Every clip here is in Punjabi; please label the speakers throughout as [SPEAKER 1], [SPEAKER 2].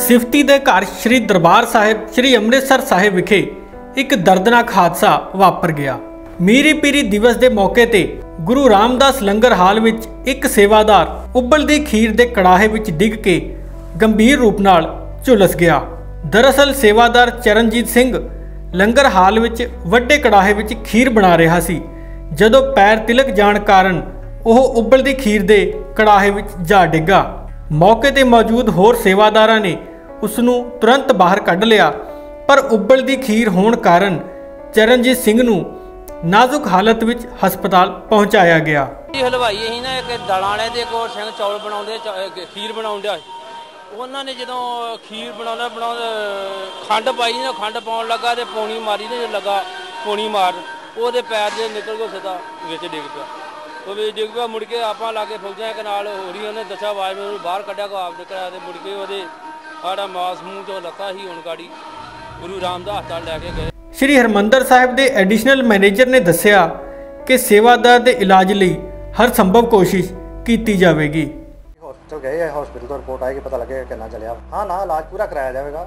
[SPEAKER 1] ਸਿਫਤੀ ਦੇ ਘਰ ਸ੍ਰੀ ਦਰਬਾਰ ਸਾਹਿਬ, ਸ੍ਰੀ ਅੰਮ੍ਰਿਤਸਰ ਸਾਹਿਬ ਵਿਖੇ ਇੱਕ ਦਰਦਨਾਕ ਹਾਦਸਾ ਵਾਪਰ ਗਿਆ। ਮੀਰੀ ਪੀਰੀ ਦਿਵਸ ਦੇ ਮੌਕੇ ਤੇ ਗੁਰੂ ਰਾਮਦਾਸ ਲੰਗਰ ਹਾਲ ਵਿੱਚ ਇੱਕ ਸੇਵਾਦਾਰ ਉਬਲਦੀ ਖੀਰ ਦੇ ਕੜਾਹੇ ਵਿੱਚ ਡਿੱਗ ਕੇ ਗੰਭੀਰ ਰੂਪ ਨਾਲ ਝੁਲਸ ਗਿਆ। ਦਰਅਸਲ ਸੇਵਾਦਾਰ ਚਰਨਜੀਤ ਸਿੰਘ ਲੰਗਰ ਹਾਲ ਵਿੱਚ ਵੱਡੇ ਕੜਾਹੇ ਵਿੱਚ ਖੀਰ ਬਣਾ ਰਿਹਾ ਸੀ, ਜਦੋਂ ਪੈਰ ਤਿਲਕ ਜਾਣ ਕਾਰਨ ਉਹ ਉਬਲਦੀ ਖੀਰ ਦੇ ਕੜਾਹੇ ਵਿੱਚ ਜਾ ਡਿੱਗਾ। ਮੌਕੇ ਤੇ ਮੌਜੂਦ ਹੋਰ ਸੇਵਾਦਾਰਾਂ ਨੇ ਉਸ ਨੂੰ ਤੁਰੰਤ ਬਾਹਰ ਕੱਢ ਲਿਆ। ਪਰ ਉਬਲਦੀ ਖੀਰ ਹੋਣ ਕਾਰਨ ਚਰਨਜੀਤ ਸਿੰਘ ਨੂੰ ਨਾਜ਼ੁਕ ਹਾਲਤ ਵਿੱਚ ਹਸਪਤਾਲ ਪਹੁੰਚਾਇਆ ਗਿਆ।
[SPEAKER 2] ਇਹ ਹਲਵਾਈ ਅਸੀਂ ਨਾ ਇੱਕ ਦਾਲਾਂ ਵਾਲੇ ਦੇ ਕੋਲ ਸਿੰਘ ਚੌਲ ਬਣਾਉਂਦੇ ਖੀਰ ਬਣਾਉਂਦੇ ਉਹਨਾਂ ਨੇ ਜਦੋਂ ਖੀਰ ਬਣਾਉਣਾ ਬਣਾਉਂਦਾ, ਖੰਡ ਪਾਈ ਨਾ, ਖੰਡ ਪਾਉਣ ਲੱਗਾ ਤੇ ਪੌਣੀ ਮਾਰੀ ਤੇ ਲੱਗਾ ਪੌਣੀ ਮਾਰ, ਉਹਦੇ ਪੈਰ ਦੇ ਨਿਕਲ ਕੇ ਸਿੱਧਾ ਵਿੱਚ ਡਿੱਗ ਪਿਆ। ਉਹ ਵਿੱਚ ਡਿੱਗ ਪਿਆ, ਮੁੜ ਕੇ ਆਪਾਂ ਲਾਗੇ ਫੌਜਾਂ ਇੱਕ ਨਾਲ ਹੋਰੀ ਉਹਨੇ ਦੱਸਿਆ, ਆਵਾਜ਼ ਮੈਨੂੰ ਬਾਹਰ ਕੱਢਿਆ, ਕੋ ਆਪ ਨਿਕਲਿਆ ਤੇ ਮੁੜ ਕੇ ਉਹਦੇ ਸਾਡਾ ਮਾਸ ਮੂੰਹ ਚੋਂ ਲੱਤਾ ਸੀ ਹੁਣ ਗਾੜੀ। ਗੁਰੂ ਰਾਮਦਾਸ ਹਸਪਤਾਲ ਲੈ ਕੇ ਗਏ।
[SPEAKER 1] ਸ਼੍ਰੀ ਹਰਮੰਦਰ ਸਾਹਿਬ ਦੇ ਐਡੀਸ਼ਨਲ ਮੈਨੇਜਰ ਨੇ ਦੱਸਿਆ ਕਿ ਸੇਵਾਦਾਰ ਦੇ ਇਲਾਜ ਲਈ ਹਰ ਸੰਭਵ ਕੋਸ਼ਿਸ਼ ਕੀਤੀ ਜਾਵੇਗੀ।
[SPEAKER 3] ਹਸਪੀਟਲ ਗਏ ਹੈ ਹਸਪੀਟਲ ਤੋਂ ਰਿਪੋਰਟ ਆਏਗੀ ਪਤਾ ਲੱਗੇਗਾ ਕਿੰਨਾ ਚੱਲਿਆ। ਹਾਂ ਨਾ ਇਲਾਜ ਪੂਰਾ ਕਰਾਇਆ ਜਾਵੇਗਾ।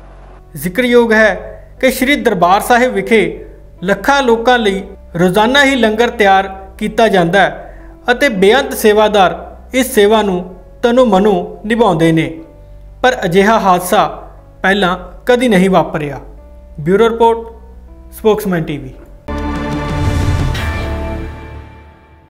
[SPEAKER 1] ਜ਼ਿਕਰਯੋਗ ਹੈ ਕਿ ਸ਼੍ਰੀ ਦਰਬਾਰ ਸਾਹਿਬ ਵਿਖੇ ਲੱਖਾਂ ਲੋਕਾਂ ਲਈ ਰੋਜ਼ਾਨਾ ਹੀ ਲੰਗਰ ਤਿਆਰ ਕੀਤਾ ਜਾਂਦਾ ਹੈ ਅਤੇ ਬੇਅੰਤ ਸੇਵਾਦਾਰ ਇਸ ਸੇਵਾ ਨੂੰ ਤਨੋ ਮਨੋ ਨਿਭਾਉਂਦੇ ਨੇ। ਪਰ ਅਜਿਹਾ ਹਾਦਸਾ ਪਹਿਲਾਂ ਕਦੀ ਨਹੀਂ ਵਾਪਰਿਆ। Bureau report Spokesman TV.